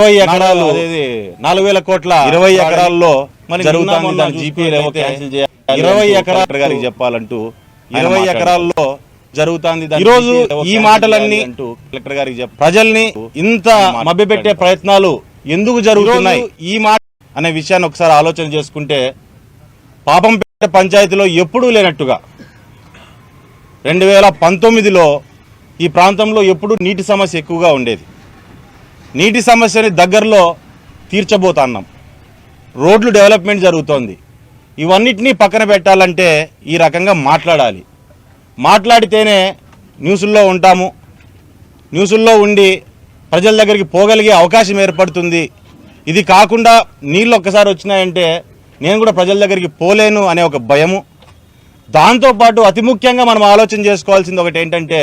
ఇరవై ఎకరాలు నాలుగు వేల కోట్ల ఇరవై ఎకరాల్లో జరుగుతుంది ఇరవై ఎకరాలు గారికి చెప్పాలంటూ ఇరవై. ఎకరాల్లో జరుగుతుంది జీపీ ఏవో ఈ మాటలన్నీ కలెక్టర్ గారికి చెప్ప ప్రజల్ని ఇంత. మభ్యపెట్టే ప్రయత్నాలు ఎందుకు జరుగుతున్నాయి ఈ మాట అనే విషయాన్ని ఒకసారి ఆలోచన చేసుకుంటే పాపంపేట పంచాయతీలో ఎప్పుడూ లేనట్టుగా రెండు వేల పంతొమ్మిదిలో ఈ ప్రాంతంలో ఎప్పుడూ నీటి సమస్య ఎక్కువగా ఉండేది నీటి సమస్యని దగ్గరలో తీర్చబోతున్నాం. రోడ్లు డెవలప్మెంట్ జరుగుతోంది. ఇవన్నిటినీ పక్కన పెట్టాలంటే ఈ రకంగా మాట్లాడాలి. మాట్లాడితేనే న్యూసుల్లో ఉంటాము. న్యూసుల్లో ఉండి ప్రజల దగ్గరికి పోగలిగే అవకాశం ఏర్పడుతుంది. ఇది కాకుండా నీళ్ళు ఒక్కసారి వచ్చినాయంటే నేను కూడా ప్రజల దగ్గరికి పోలేను అనే ఒక భయము. దాంతోపాటు అతి ముఖ్యంగా మనం ఆలోచన చేసుకోవాల్సింది ఒకటి ఏంటంటే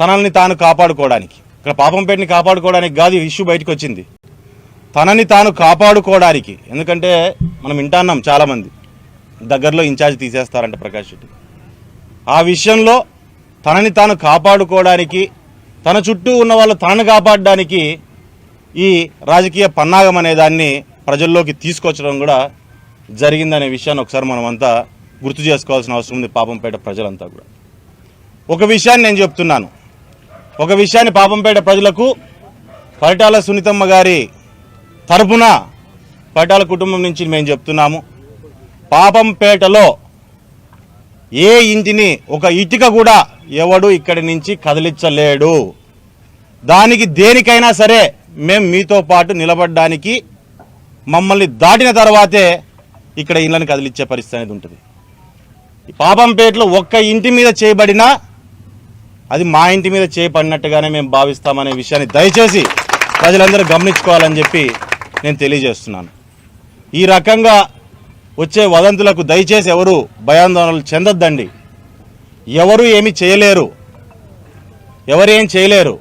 తనల్ని తాను కాపాడుకోవడానికి. ఇక్కడ పాపంపేటని కాపాడుకోవడానికి కాదు ఇష్యూ బయటకు వచ్చింది. తనని తాను కాపాడుకోవడానికి ఎందుకంటే మనం వింటాన్నాం చాలామంది దగ్గరలో ఇన్ఛార్జ్ తీసేస్తారంట ప్రకాష్ రెడ్డి ఆ విషయంలో తనని తాను కాపాడుకోవడానికి తన చుట్టూ ఉన్న వాళ్ళు తనను కాపాడడానికి ఈ రాజకీయ పన్నాగం అనే దాన్ని ప్రజల్లోకి తీసుకొచ్చడం కూడా జరిగిందనే విషయాన్ని ఒకసారి మనమంతా గుర్తు చేసుకోవాల్సిన అవసరం ఉంది పాపంపేట ప్రజలంతా కూడా. ఒక విషయాన్ని నేను చెప్తున్నాను. ఒక విషయాన్ని పాపంపేట ప్రజలకు పరిటాల సునీతమ్మ గారి తరపున పరిటాల కుటుంబం నుంచి మేము చెప్తున్నాము. పాపంపేటలో ఏ ఇంటిని ఒక ఇటుక కూడా ఎవడు ఇక్కడి నుంచి కదిలించలేడు. దానికి దేనికైనా సరే మేము మీతో పాటు నిలబడడానికి మమ్మల్ని దాటిన తర్వాతే ఇక్కడ ఇళ్ళని కదిలిచ్చే పరిస్థితి అనేది ఉంటుంది. పాపంపేటలో ఒక్క ఇంటి మీద చేయబడినా అది మా ఇంటి మీద చేపడినట్టుగానే మేము భావిస్తామనే విషయాన్ని దయచేసి ప్రజలందరూ గమనించుకోవాలని చెప్పి నేను తెలియజేస్తున్నాను. ఈ రకంగా వచ్చే వదంతులకు దయచేసి ఎవరు భయాందోళనలు చెందొద్దండి. ఎవరు ఏమి చేయలేరు. ఎవరేం చేయలేరు.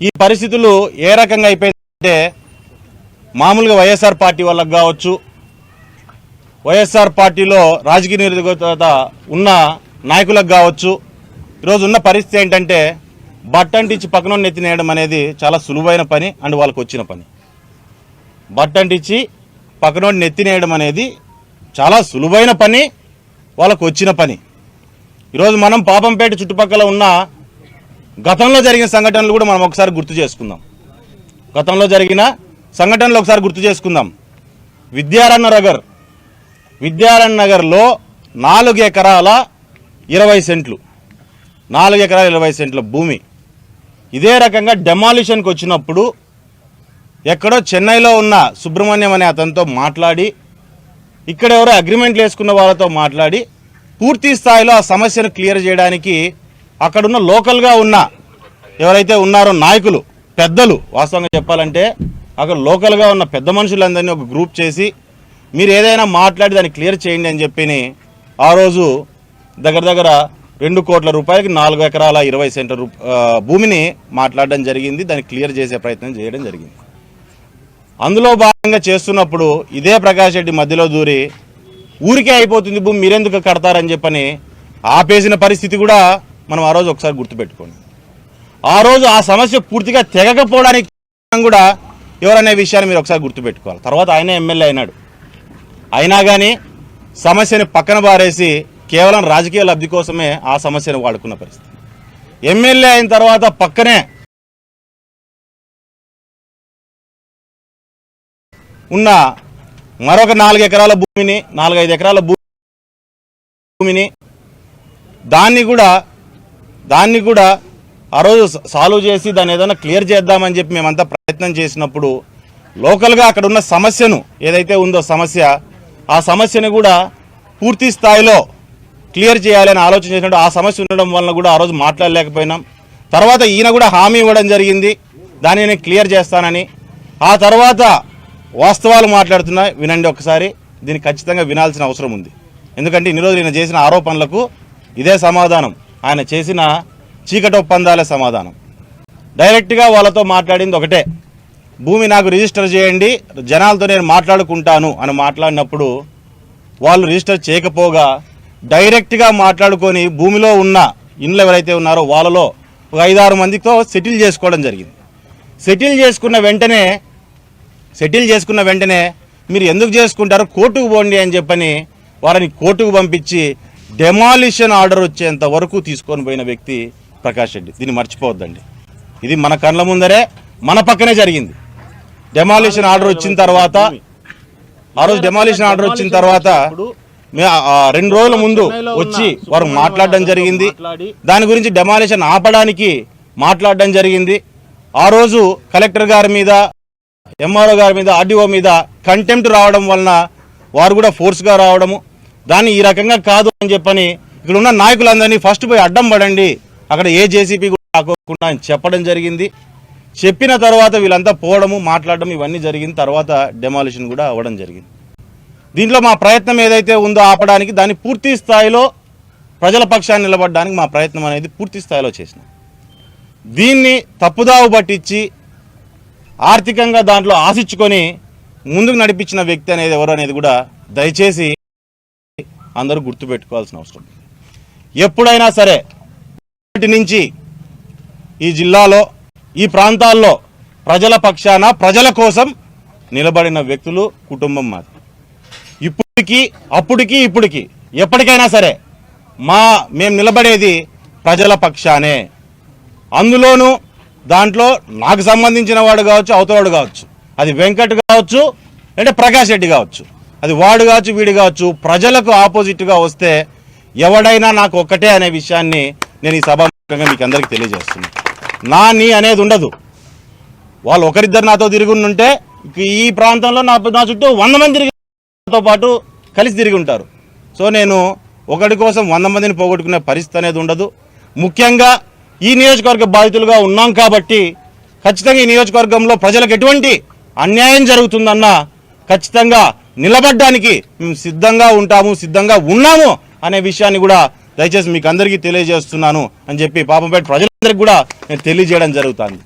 ఈ పరిస్థితులు ఏ రకంగా అయిపోయిందంటే మామూలుగా వైఎస్ఆర్ పార్టీ వాళ్ళకు కావచ్చు వైఎస్ఆర్ పార్టీలో రాజకీయ నిరుద్యోగత ఉన్న నాయకులకు కావచ్చు ఈరోజు ఉన్న పరిస్థితి ఏంటంటే బట్టంటిచ్చి పక్కన నెత్తినేయడం అనేది చాలా సులువైన పని అండ్ వాళ్ళకు వచ్చిన పని. బట్టంటిచ్చి పక్కన నెత్తినేయడం అనేది చాలా సులువైన పని వాళ్ళకు వచ్చిన పని. ఈరోజు మనం పాపంపేట చుట్టుపక్కల ఉన్న గతంలో జరిగిన సంఘటనలు కూడా మనం ఒకసారి గుర్తు చేసుకుందాం. గతంలో జరిగిన సంఘటనలు ఒకసారి గుర్తు చేసుకుందాం. విద్యారణ్య నగర్ విద్యారణ్య నగర్లో నాలుగు ఎకరాల ఇరవై సెంట్లు. నాలుగు ఎకరాల ఇరవై సెంట్ల భూమి. ఇదే రకంగా డెమాలిషన్కి వచ్చినప్పుడు ఎక్కడో చెన్నైలో ఉన్న సుబ్రహ్మణ్యం అనే అతనితో మాట్లాడి ఇక్కడ ఎవరో అగ్రిమెంట్లు వేసుకున్న వాళ్ళతో మాట్లాడి పూర్తి స్థాయిలో ఆ సమస్యను క్లియర్ చేయడానికి అక్కడున్న లోకల్గా ఉన్న ఎవరైతే ఉన్నారో నాయకులు పెద్దలు వాస్తవంగా చెప్పాలంటే అక్కడ లోకల్గా ఉన్న పెద్ద మనుషులందరినీ ఒక గ్రూప్ చేసి మీరు ఏదైనా మాట్లాడి దాన్ని క్లియర్ చేయండి అని చెప్పి ఆ రోజు దగ్గర దగ్గర రెండు కోట్ల రూపాయలకి నాలుగు ఎకరాల ఇరవై సెంటర్ భూమిని మాట్లాడడం జరిగింది. దాన్ని క్లియర్ చేసే ప్రయత్నం చేయడం జరిగింది. అందులో భాగంగా చేస్తున్నప్పుడు ఇదే ప్రకాష్ రెడ్డి మధ్యలో దూరి ఊరికే అయిపోతుంది భూమి మీరెందుకు కడతారని చెప్పని ఆపేసిన పరిస్థితి కూడా మనం ఆ రోజు ఒకసారి గుర్తుపెట్టుకోండి. ఆ రోజు ఆ సమస్య పూర్తిగా తెగకపోవడానికి కూడా ఎవరనే విషయాన్ని మీరు ఒకసారి గుర్తుపెట్టుకోవాలి. తర్వాత ఆయన ఎమ్మెల్యే అయినాడు. అయినా కానీ సమస్యని పక్కన బారేసి కేవలం రాజకీయ లబ్ధి కోసమే ఆ సమస్యను వాడుకున్న పరిస్థితి. ఎమ్మెల్యే అయిన తర్వాత పక్కనే ఉన్న మరొక నాలుగు ఎకరాల భూమిని నాలుగైదు ఎకరాల భూమిని దాన్ని కూడా దాన్ని కూడా ఆ రోజు సాల్వ్ చేసి దాన్ని ఏదైనా క్లియర్ చేద్దామని చెప్పి మేమంతా ప్రయత్నం చేసినప్పుడు లోకల్గా అక్కడ ఉన్న సమస్యను ఏదైతే ఉందో సమస్య ఆ సమస్యను కూడా పూర్తి స్థాయిలో క్లియర్ చేయాలని ఆలోచన చేసినట్టు ఆ సమస్య ఉండడం వలన కూడా ఆ రోజు మాట్లాడలేకపోయినాం. తర్వాత ఈయన కూడా హామీ ఇవ్వడం జరిగింది. దాన్ని నేను క్లియర్ చేస్తానని. ఆ తర్వాత వాస్తవాలు మాట్లాడుతున్నా వినండి ఒకసారి. దీన్ని ఖచ్చితంగా వినాల్సిన అవసరం ఉంది. ఎందుకంటే ఇన్ని రోజులు ఈయన చేసిన ఆరోపణలకు ఇదే సమాధానం. ఆయన చేసిన చీకటి ఒప్పందాలే సమాధానం. డైరెక్ట్గా వాళ్ళతో మాట్లాడింది ఒకటే. భూమి నాకు రిజిస్టర్ చేయండి. జనాలతో నేను మాట్లాడుకుంటాను అని మాట్లాడినప్పుడు వాళ్ళు రిజిస్టర్ చేయకపోగా డైరెక్ట్గా మాట్లాడుకొని భూమిలో ఉన్న ఇండ్లు ఎవరైతే ఉన్నారో వాళ్ళలో ఒక ఐదారు మందితో సెటిల్ చేసుకోవడం జరిగింది. సెటిల్ చేసుకున్న వెంటనే సెటిల్ చేసుకున్న వెంటనే మీరు ఎందుకు చేసుకుంటారో? కోర్టుకు పోండి అని చెప్పని వారిని కోర్టుకు పంపించి డెమాలిషన్ ఆర్డర్ వచ్చేంత వరకు తీసుకొని పోయిన వ్యక్తి ప్రకాష్ రెడ్డి. దీన్ని మర్చిపోవద్దండి. ఇది మన కళ్ళ ముందరే మన పక్కనే జరిగింది. డెమాలిషన్ ఆర్డర్ వచ్చిన తర్వాత ఆ రోజు డెమాలిషన్ ఆర్డర్ వచ్చిన తర్వాత రెండు రోజుల ముందు వచ్చి వారు మాట్లాడడం జరిగింది. దాని గురించి డెమాలిషన్ ఆపడానికి మాట్లాడడం జరిగింది. ఆ రోజు కలెక్టర్ గారి మీద ఎంఆర్ఓ గారి మీద ఆర్డీఓ మీద కంటెంప్ట్ రావడం వలన వారు కూడా ఫోర్స్గా రావడము. దాన్ని ఈ రకంగా కాదు అని చెప్పని ఇక్కడ ఉన్న నాయకులందరినీ ఫస్ట్ పోయి అడ్డం పడండి. అక్కడ ఏ జేసీపీ కూడా రాకోకుండా అని చెప్పడం జరిగింది. చెప్పిన తర్వాత వీళ్ళంతా పోవడము మాట్లాడడం ఇవన్నీ జరిగిన తర్వాత డెమాలిషన్ కూడా అవ్వడం జరిగింది. దీంట్లో మా ప్రయత్నం ఏదైతే ఉందో ఆపడానికి దాన్ని పూర్తి స్థాయిలో ప్రజల పక్షాన్ని నిలబడడానికి మా ప్రయత్నం అనేది పూర్తి స్థాయిలో చేసినాం. దీన్ని తప్పుదావు పట్టించి ఆర్థికంగా దాంట్లో ఆశించుకొని ముందుకు నడిపించిన వ్యక్తి అనేది ఎవరు అనేది కూడా దయచేసి అందరూ గుర్తుపెట్టుకోవాల్సిన అవసరం ఎప్పుడైనా సరే ఇప్పటి నుంచి ఈ జిల్లాలో ఈ ప్రాంతాల్లో ప్రజల పక్షాన ప్రజల కోసం నిలబడిన వ్యక్తులు కుటుంబం మాది ఇప్పటికి అప్పటికి ఇప్పటికి ఎప్పటికైనా సరే మా మేము నిలబడేది ప్రజల పక్షానే. అందులోనూ దాంట్లో నాకు సంబంధించిన వాడు కావచ్చు అవతలవాడు కావచ్చు. అది వెంకట్ కావచ్చు అంటే ప్రకాష్ రెడ్డి కావచ్చు. అది వాడు కావచ్చు వీడు కావచ్చు ప్రజలకు ఆపోజిట్గా వస్తే ఎవడైనా నాకు ఒక్కటే అనే విషయాన్ని నేను ఈ సభాముఖంగా మీకు అందరికీ తెలియజేస్తున్నాను నా నీ అనేది ఉండదు. వాళ్ళు ఒకరిద్దరు నాతో తిరుగుంటే ఈ ప్రాంతంలో నా నా చుట్టూ వంద మంది తో పాటు కలిసి తిరిగి ఉంటారు. సో నేను ఒకటి కోసం వంద మందిని పోగొట్టుకునే పరిస్థితి అనేది ఉండదు. ముఖ్యంగా ఈ నియోజకవర్గ బాధితులుగా ఉన్నాం కాబట్టి ఖచ్చితంగా ఈ నియోజకవర్గంలో ప్రజలకు ఎటువంటి అన్యాయం జరుగుతుందన్నా ఖచ్చితంగా నిలబడ్డానికి మేము సిద్ధంగా ఉంటాము సిద్ధంగా ఉన్నాము అనే విషయాన్ని కూడా దయచేసి మీకు అందరికీ తెలియజేస్తున్నాను అని చెప్పి పాపంపేట ప్రజలందరికీ కూడా నేను తెలియజేయడం జరుగుతుంది.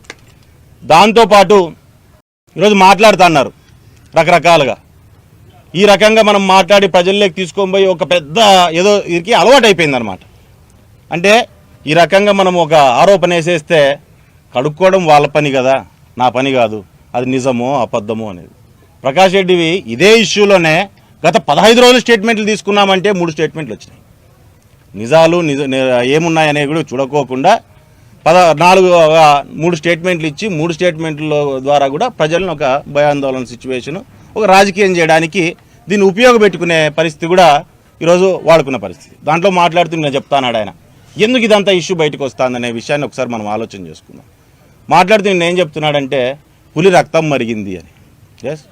దాంతోపాటు ఈరోజు మాట్లాడుతున్నారు రకరకాలుగా. ఈ రకంగా మనం మాట్లాడి ప్రజల్లోకి తీసుకొని పోయి ఒక పెద్ద ఏదో వీరికి అలవాటు అయిపోయింది అనమాట అంటే ఈ రకంగా మనం ఒక ఆరోపణ వేసేస్తే కడుక్కోవడం వాళ్ళ పని కదా నా పని కాదు అది నిజమో అబద్ధమో అనేది. ప్రకాష్ రెడ్డివి ఇదే ఇష్యూలోనే గత పదహైదు రోజులు స్టేట్మెంట్లు తీసుకున్నామంటే మూడు స్టేట్మెంట్లు వచ్చినాయి. నిజాలు నిజ ఏమున్నాయనే ఏమున్నాయనేవి కూడా చూడకోకుండా పద నాలుగు మూడు స్టేట్మెంట్లు ఇచ్చి మూడు స్టేట్మెంట్ల ద్వారా కూడా ప్రజలను ఒక భయాందోళన సిచ్యువేషను ఒక రాజకీయం చేయడానికి దీన్ని ఉపయోగపెట్టుకునే పరిస్థితి కూడా ఈరోజు వాడుకున్న పరిస్థితి. దాంట్లో మాట్లాడుతూ నేను చెప్తానాడు ఆయన. ఎందుకు ఇదంతా ఇష్యూ బయటకు వస్తుందనే విషయాన్ని ఒకసారి మనం ఆలోచన చేసుకుందాం. మాట్లాడుతూ నేను ఏం చెప్తున్నాడంటే పులి రక్తం మరిగింది అని. ఎస్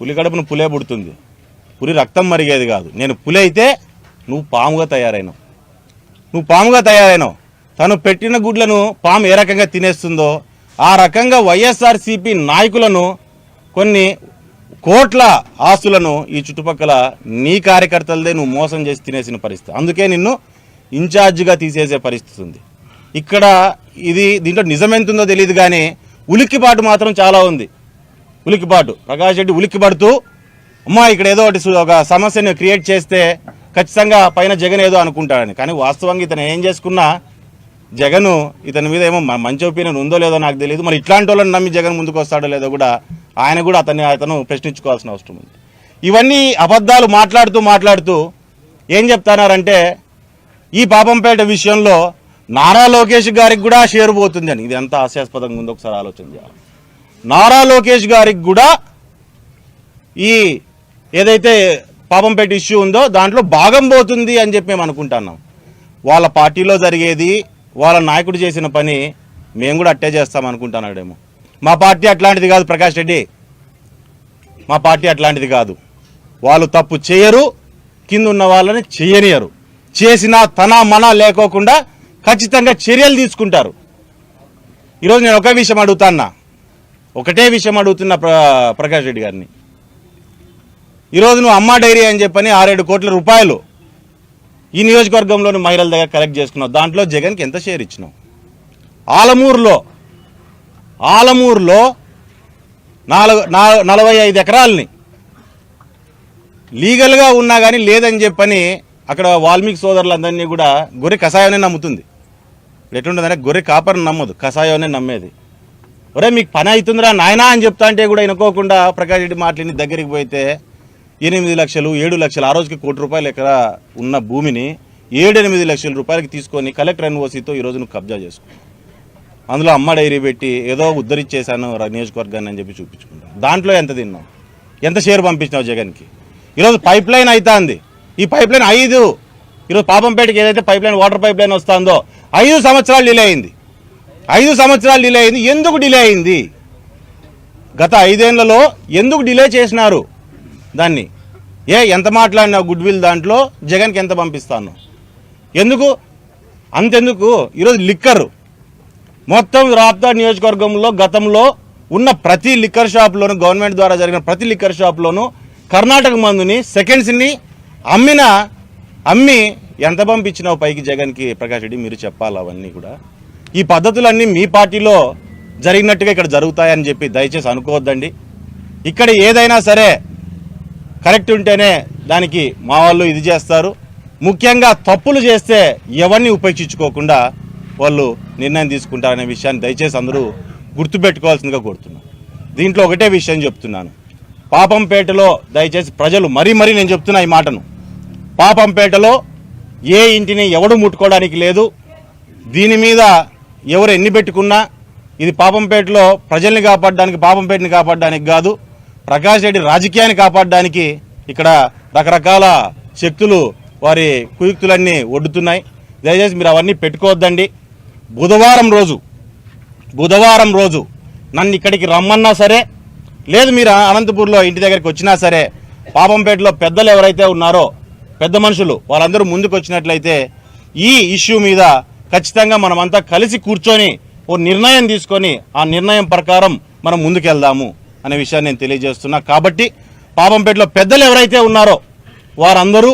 పులి కడుపును పులే పుడుతుంది. పులి రక్తం మరిగేది కాదు. నేను పులి అయితే నువ్వు పాముగా తయారైనావు. నువ్వు పాముగా తయారైనావు. తను పెట్టిన గుడ్లను పాము ఏ రకంగా తినేస్తుందో ఆ రకంగా వైఎస్ఆర్సీపీ నాయకులను కొన్ని కోట్ల ఆస్తులను ఈ చుట్టుపక్కల నీ కార్యకర్తలదే నువ్వు మోసం చేసి తినేసిన పరిస్థితి. అందుకే నిన్ను ఇన్ఛార్జిగా తీసేసే పరిస్థితి ఉంది. ఇక్కడ ఇది దీంట్లో నిజమెంతుందో తెలియదు కానీ ఉలిక్కిపాటు మాత్రం చాలా ఉంది. ఉలిక్కిపాటు. ప్రకాష్ రెడ్డి ఉలిక్కిపడుతూ అమ్మా ఇక్కడ ఏదో ఒకటి ఒక సమస్యను క్రియేట్ చేస్తే ఖచ్చితంగా పైన జగన్ ఏదో అనుకుంటాడని. కానీ వాస్తవంగా ఇతను ఏం చేసుకున్నా జగన్ ఇతని మీద ఏమో మంచి ఒపీనియన్ ఉందో లేదో నాకు తెలియదు మరి ఇట్లాంటి వాళ్ళని నమ్మి జగన్ ముందుకు వస్తాడో లేదో కూడా ఆయన కూడా అతన్ని అతను ప్రశ్నించుకోవాల్సిన అవసరం ఉంది. ఇవన్నీ అబద్ధాలు మాట్లాడుతూ మాట్లాడుతూ ఏం చెప్తున్నారంటే ఈ పాపంపేట విషయంలో నారా లోకేష్ గారికి కూడా షేర్ పోతుందని. ఇది ఎంత హాస్యాస్పదంగా ఉందో ఒకసారి ఆలోచన చేయాలి. నారా లోకేష్ గారికి కూడా ఈ ఏదైతే పాపంపేట ఇష్యూ ఉందో దాంట్లో భాగం పోతుంది అని చెప్పి మేము అనుకుంటున్నాం. వాళ్ళ పార్టీలో జరిగేది వాళ్ళ నాయకుడు చేసిన పని మేము కూడా అట్టే చేస్తాం అనుకుంటున్నాడేమో. మా పార్టీ అట్లాంటిది కాదు ప్రకాష్ రెడ్డి. మా పార్టీ అట్లాంటిది కాదు. వాళ్ళు తప్పు చేయరు కింద ఉన్న వాళ్ళని చేయనియరు. చేసిన తన మన లేకోకుండా ఖచ్చితంగా చర్యలు తీసుకుంటారు. ఈరోజు నేను ఒక విషయం అడుగుతాన్నా ఒకటే విషయం అడుగుతున్న ప్ర ప్రకాష్ రెడ్డి గారిని. ఈరోజు నువ్వు అమ్మ డైరీ అని చెప్పని ఆరేడు కోట్ల రూపాయలు ఈ నియోజకవర్గంలోని మహిళల దగ్గర కలెక్ట్ చేసుకున్నావు. దాంట్లో జగన్కి ఎంత షేర్ ఇచ్చినావు? ఆలమూరులో ఆలమూరులో నాలుగు నలభై ఐదు ఎకరాలని. లీగల్గా ఉన్నా కానీ లేదని చెప్పని అక్కడ వాల్మీకి సోదరులందరినీ కూడా గొర్రె కషాయాన్ని నమ్ముతుంది. ఇప్పుడు ఎట్లుంటుందంటే గొర్రె కాపర్ని నమ్మదు కషాయాన్ని నమ్మేది. ఒరే మీకు పని అవుతుందిరా నాయనా అని చెప్తా అంటే కూడా వినుకోకుండా ప్రకాష్ రెడ్డి మాట్లాడి దగ్గరికి పోతే ఎనిమిది లక్షలు ఏడు లక్షలు ఆ రోజుకి కోటి రూపాయలు ఎక్కడ ఉన్న భూమిని ఏడు ఎనిమిది లక్షల రూపాయలకి తీసుకొని కలెక్టర్ ఎన్ఓసీతో ఈరోజు నువ్వు కబ్జా చేసుకో. అందులో అమ్మ డైరీ పెట్టి ఏదో ఉద్ధరించేశాను నియోజకవర్గాన్ని అని చెప్పి చూపించుకుంటాను దాంట్లో ఎంత తిన్నావు? ఎంత షేర్ పంపించినావు జగన్కి? ఈరోజు పైప్ లైన్ అవుతుంది ఈ పైప్ లైన్ ఐదు. ఈరోజు పాపంపేటకి ఏదైతే pipeline water pipeline వస్తుందో ఐదు సంవత్సరాలు డిలే అయింది. ఐదు సంవత్సరాలు డిలే అయింది. ఎందుకు డిలే అయింది? గత ఐదేళ్ళలో ఎందుకు డిలే చేసినారు దాన్ని? ఏ ఎంత మాట్లాడినావు గుడ్ విల్ దాంట్లో జగన్కి ఎంత పంపిస్తాను? ఎందుకు? అంతెందుకు? ఈరోజు లిక్కర్. మొత్తం రాప్తా నియోజకవర్గంలో గతంలో ఉన్న ప్రతి లిక్కర్ షాప్లోను గవర్నమెంట్ ద్వారా జరిగిన ప్రతి లిక్కర్ షాప్లోను కర్ణాటక మందుని సెకండ్స్ని అమ్మిన అమ్మి ఎంత పంపించినావు పైకి జగన్కి ప్రకాష్ రెడ్డి? మీరు చెప్పాలి అవన్నీ కూడా? ఈ పద్ధతులన్నీ మీ పార్టీలో జరిగినట్టుగా ఇక్కడ జరుగుతాయని చెప్పి దయచేసి అనుకోవద్దండి. ఇక్కడ ఏదైనా సరే కరెక్ట్ ఉంటేనే దానికి మా వాళ్ళు ఇది చేస్తారు. ముఖ్యంగా తప్పులు చేస్తే ఎవరిని ఉపేక్షించుకోకుండా వాళ్ళు నిర్ణయం తీసుకుంటారనే విషయాన్ని దయచేసి అందరూ గుర్తుపెట్టుకోవాల్సిందిగా కోరుతున్నాను దీంట్లో ఒకటే విషయం చెప్తున్నాను. పాపంపేటలో దయచేసి ప్రజలు మరీ మరీ నేను చెప్తున్నా ఈ మాటను. పాపంపేటలో ఏ ఇంటిని ఎవడు ముట్టుకోవడానికి లేదు. దీని మీద ఎవరు ఎన్ని పెట్టుకున్నా ఇది పాపంపేటలో ప్రజల్ని కాపాడడానికి పాపంపేటని కాపాడడానికి కాదు ప్రకాష్ రెడ్డి రాజకీయాన్ని కాపాడడానికి ఇక్కడ రకరకాల శక్తులు వారి కుయుక్తులన్నీ ఒడ్డుతున్నాయి. దయచేసి మీరు అవన్నీ పెట్టుకోవద్దండి. బుధవారం రోజు బుధవారం రోజు నన్ను ఇక్కడికి రమ్మన్నా సరే లేదు మీరు అనంతపూర్లో ఇంటి దగ్గరికి వచ్చినా సరే పాపంపేటలో పెద్దలు ఎవరైతే ఉన్నారో పెద్ద మనుషులు వాళ్ళందరూ ముందుకు వచ్చినట్లయితే ఈ ఇష్యూ మీద ఖచ్చితంగా మనమంతా కలిసి కూర్చొని ఓ నిర్ణయం తీసుకొని ఆ నిర్ణయం ప్రకారం మనం ముందుకెళ్దాము అనే విషయాన్ని నేను తెలియజేస్తున్నా. కాబట్టి పాపంపేటలో పెద్దలు ఎవరైతే ఉన్నారో వారందరూ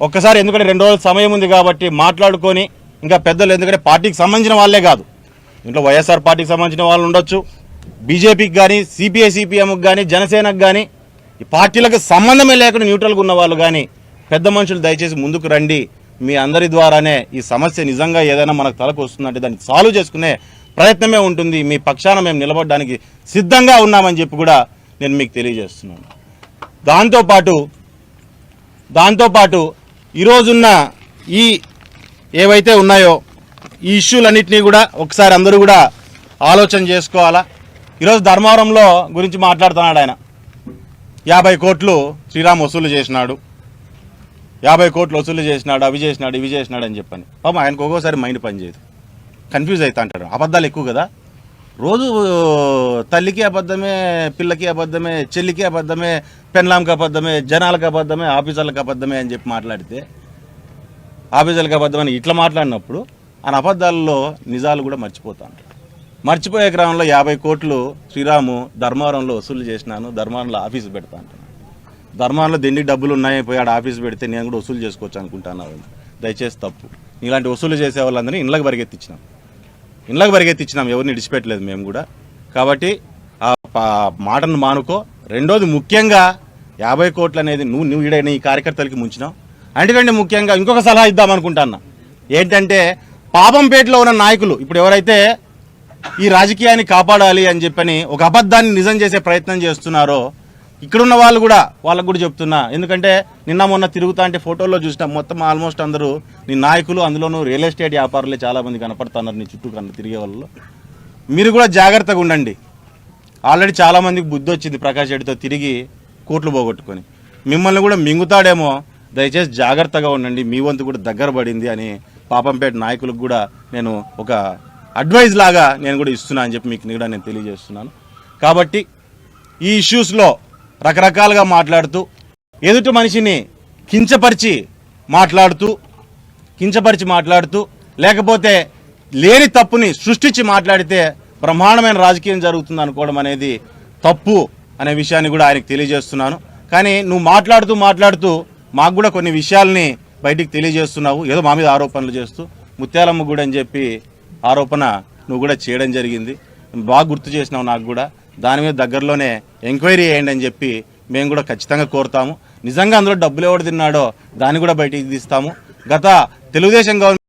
ఒక్కసారి ఎందుకంటే రెండు రోజుల సమయం ఉంది కాబట్టి మాట్లాడుకొని ఇంకా పెద్దలు ఎందుకంటే పార్టీకి సంబంధించిన వాళ్ళే కాదు. ఇంట్లో వైఎస్ఆర్ పార్టీకి సంబంధించిన వాళ్ళు ఉండొచ్చు. బీజేపీకి కానీ సిపిఐ సిపిఎంకి కానీ జనసేనకు కానీ ఈ పార్టీలకు సంబంధమే లేకుండా న్యూట్రల్గా ఉన్న వాళ్ళు కానీ పెద్ద మనుషులు దయచేసి ముందుకు రండి. మీ అందరి ద్వారానే ఈ సమస్య నిజంగా ఏదైనా మనకు తలకు వస్తుందంటే దాన్ని సాల్వ్ చేసుకునే ప్రయత్నమే ఉంటుంది. మీ పక్షాన మేము నిలబడడానికి సిద్ధంగా ఉన్నామని చెప్పి కూడా నేను మీకు తెలియజేస్తున్నాను. దాంతోపాటు దాంతోపాటు ఈరోజున్న ఈ ఏవైతే ఉన్నాయో ఈ ఇష్యూలన్నింటినీ కూడా ఒకసారి అందరూ కూడా ఆలోచన చేసుకోవాలా? ఈరోజు ధర్మవరంలో గురించి మాట్లాడుతున్నాడు ఆయన. యాభై కోట్లు శ్రీరామ్ వసూలు చేసినాడు. యాభై కోట్లు వసూలు చేసినాడు అవి చేసినాడు ఇవి చేసినాడు అని చెప్పని. పాపం ఆయనకు ఒక్కోసారి మైండ్ పనిచేయదు కన్ఫ్యూజ్ అవుతా అంటాడు అబద్ధాలు ఎక్కువ కదా? రోజు తల్లికి అబద్ధమే పిల్లకి అబద్ధమే చెల్లికి అబద్ధమే పెన్లాంకి అబద్ధమే జనాలకు అబద్ధమే ఆఫీసర్లకు అబద్ధమే అని చెప్పి మాట్లాడితే ఆఫీసులకు అబద్ధమని ఇట్లా మాట్లాడినప్పుడు ఆయన అబద్ధాలలో నిజాలు కూడా మర్చిపోతాను. మర్చిపోయే క్రమంలో యాభై కోట్లు శ్రీరాము ధర్మవరంలో వసూలు చేసినాను ధర్మవరంలో ఆఫీసు పెడతా అంటున్నాను. ధర్మవరంలో దిండి డబ్బులు ఉన్నాయి పోయి ఆడ ఆఫీస్ పెడితే నేను కూడా వసూలు చేసుకోవచ్చు అనుకుంటాను దయచేసి తప్పు. ఇలాంటి వసూలు చేసే వాళ్ళందరినీ ఇండ్లకు పరిగెత్తించినాం. ఇండ్లకు పరిగెత్తించినాం ఎవరిని విడిచిపెట్టలేదు మేము కూడా. కాబట్టి ఆ మాటను మానుకో. రెండోది ముఖ్యంగా యాభై కోట్లు అనేది నువ్వు నువ్వు ఈడైన ఈ కార్యకర్తలకి ముంచినావు. అందుకంటే ముఖ్యంగా ఇంకొక సలహా ఇద్దాం ఏంటంటే పాపంపేటలో ఉన్న నాయకులు ఇప్పుడు ఎవరైతే ఈ రాజకీయాన్ని కాపాడాలి అని చెప్పని ఒక అబద్ధాన్ని నిజం చేసే ప్రయత్నం చేస్తున్నారో ఇక్కడున్న వాళ్ళు కూడా వాళ్ళకు కూడా చెప్తున్నా. ఎందుకంటే నిన్న మొన్న తిరుగుతా అంటే ఫోటోల్లో చూసినా మొత్తం ఆల్మోస్ట్ అందరూ నీ నాయకులు అందులోనూ రియల్ ఎస్టేట్ వ్యాపారులే చాలామంది కనపడుతున్నారు నీ చుట్టూ కన్నా తిరిగే వాళ్ళు మీరు కూడా జాగ్రత్తగా ఉండండి. ఆల్రెడీ చాలామందికి బుద్ధి వచ్చింది ప్రకాష్ రెడ్డితో తిరిగి కోట్లు పోగొట్టుకొని. మిమ్మల్ని కూడా మింగుతాడేమో దయచేసి జాగ్రత్తగా ఉండండి. మీ వంతు కూడా దగ్గర పడింది అని పాపంపేట నాయకులకు కూడా నేను ఒక అడ్వైజ్ లాగా నేను కూడా ఇస్తున్నా అని చెప్పి మీకు కూడా నేను తెలియజేస్తున్నాను. కాబట్టి ఈ ఇష్యూస్లో రకరకాలుగా మాట్లాడుతూ ఎదుటి మనిషిని కించపరిచి మాట్లాడుతూ కించపరిచి మాట్లాడుతూ లేకపోతే లేని తప్పుని సృష్టించి మాట్లాడితే బ్రహ్మాండమైన రాజకీయం జరుగుతుంది అనుకోవడం అనేది తప్పు అనే విషయాన్ని కూడా ఆయనకు తెలియజేస్తున్నాను. కానీ నువ్వు మాట్లాడుతూ మాట్లాడుతూ మాకు కూడా కొన్ని విషయాల్ని బయటికి తెలియజేస్తున్నావు. ఏదో మా మీద ఆరోపణలు చేస్తూ ముత్యాలమ్మ గుడి అని చెప్పి ఆరోపణ నువ్వు కూడా చేయడం జరిగింది. బాగా గుర్తు చేసినావు నాకు కూడా. దాని మీద దగ్గరలోనే ఎంక్వైరీ చేయండి అని చెప్పి మేము కూడా ఖచ్చితంగా కోరుతాము. నిజంగా అందులో డబ్బులు ఎవడు తిన్నాడో దాన్ని కూడా బయటికి తీస్తాము. గత తెలుగుదేశం గవర్నమెంట్